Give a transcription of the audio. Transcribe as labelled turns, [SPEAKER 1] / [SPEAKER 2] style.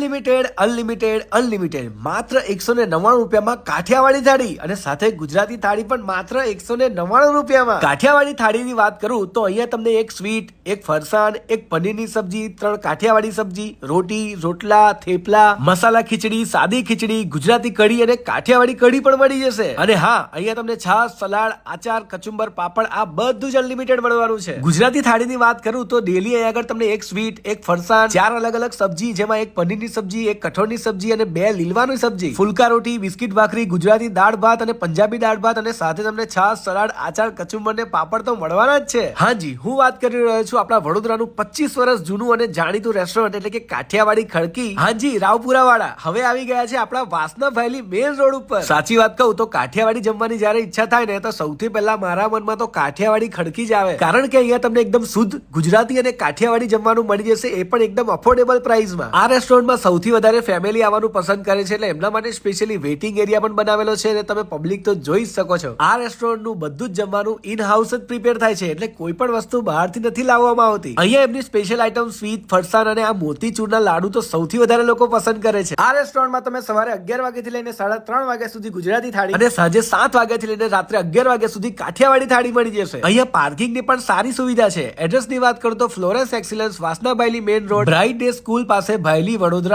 [SPEAKER 1] Unlimited unlimited unlimited માત્ર એકસો ને નવ્વાણું રૂપિયામાં કાઠિયાવાડી થાળી અને સાથે ગુજરાતી થાળી પણ માત્ર એકસો ને નવ્વાણું રૂપિયામાં. કાઠિયાવાડી થાળીની વાત કરું તો અહીંયા તમને એક સ્વીટ એક ફરસાણ, એક પનીરની સબ્જી, ત્રણ કાઠિયાવાડી સબ્જી, રોટી, રોટલા, થેપલા, મસાલા ખીચડી, સાદી ખીચડી, ગુજરાતી કઢી અને કાઠિયાવાડી કઢી પણ મળી જશે. અને હા, અહીંયા તમને છાશ, સલાડ, આચાર, કચુંબર, પાપડ, આ બધું જ અનલિમિટેડ મળવાનું છે. ગુજરાતી થાળીની વાત કરું તો ડેલી અહીંયા આગળ તમને એક સ્વીટ એક ફરસાણ, ચાર અલગ અલગ સબ્જી, જેમાં એક પનીરની સબ્જી, એક કઠોળની સબ્જી અને બે લીલવાની સબ્જી. ફુલકા રોટી, બિસ્કિટ ભાખરી, ગુજરાતી દાળ ભાત અને પંજાબી દાળ ભાત અને સાથે તમને છાશ, સલાડ, આચાર, કચુંબર ને પાપડ તો મળવાના જ છે. હાજી હું વાત કરી રહ્યો છું આપણા વડોદરાનું પચીસ વર્ષ જૂનું અને જાણીતું રેસ્ટોરન્ટ એટલે કે કાઠિયાવાડી ખડકી. હાજી રાવપુરા વાળા હવે આવી ગયા છે આપણા વાસના ફેલી મેન રોડ ઉપર. સાચી વાત કહું તો કાઠિયાવાડી જમવાની જ્યારે ઈચ્છા થાય ને, તો સૌથી પહેલા મારા મનમાં તો કાઠિયાવાડી ખડકી જ આવે. કારણ કે અહીંયા તમને એકદમ શુદ્ધ ગુજરાતી અને કાઠિયાવાડી જમવાનું મળી જશે એ પણ એકદમ અફોર્ડેબલ પ્રાઇસમાં આ રેસ્ટોરન્ટમાં સૌથી વધારે ફેમિલી આવવાનું પસંદ કરે છે એટલે એમના માટે સ્પેશિયલી વેઇટિંગ એરિયા પણ બનાવેલો છે અને તમે પબ્લિક તો જોઈ જ શકો છો. આ રેસ્ટોરન્ટનું બધું જ જમવાનું ઇન હાઉસ જ પ્રિપેર થાય છે એટલે કોઈ પણ વસ્તુ બહારથી નથી લાવવામાં આવતી. અહીંયા એમની સ્પેશિયલ આઇટમ સ્વીટ ફરસાણ અને આ મોતીચૂરના લાડુ તો સૌથી વધારે લોકો પસંદ કરે છે. આ રેસ્ટોરન્ટમાં તમે સવારે અગિયાર વાગ્યાથી લઈને સાડા ત્રણ વાગ્યા સુધી ગુજરાતી થાળી અને સાંજે સાત વાગ્યાથી લઈને રાત્રે અગિયાર વાગ્યા સુધી કાઠિયાવાડી થાળી મળી જશે. અહીંયા પાર્કિંગની પણ સારી સુવિધા છે. એડ્રેસની વાત કરું તો Florence excellence Vasna Bhayli main road bright day school પાસે ભાઈલી વડોદરા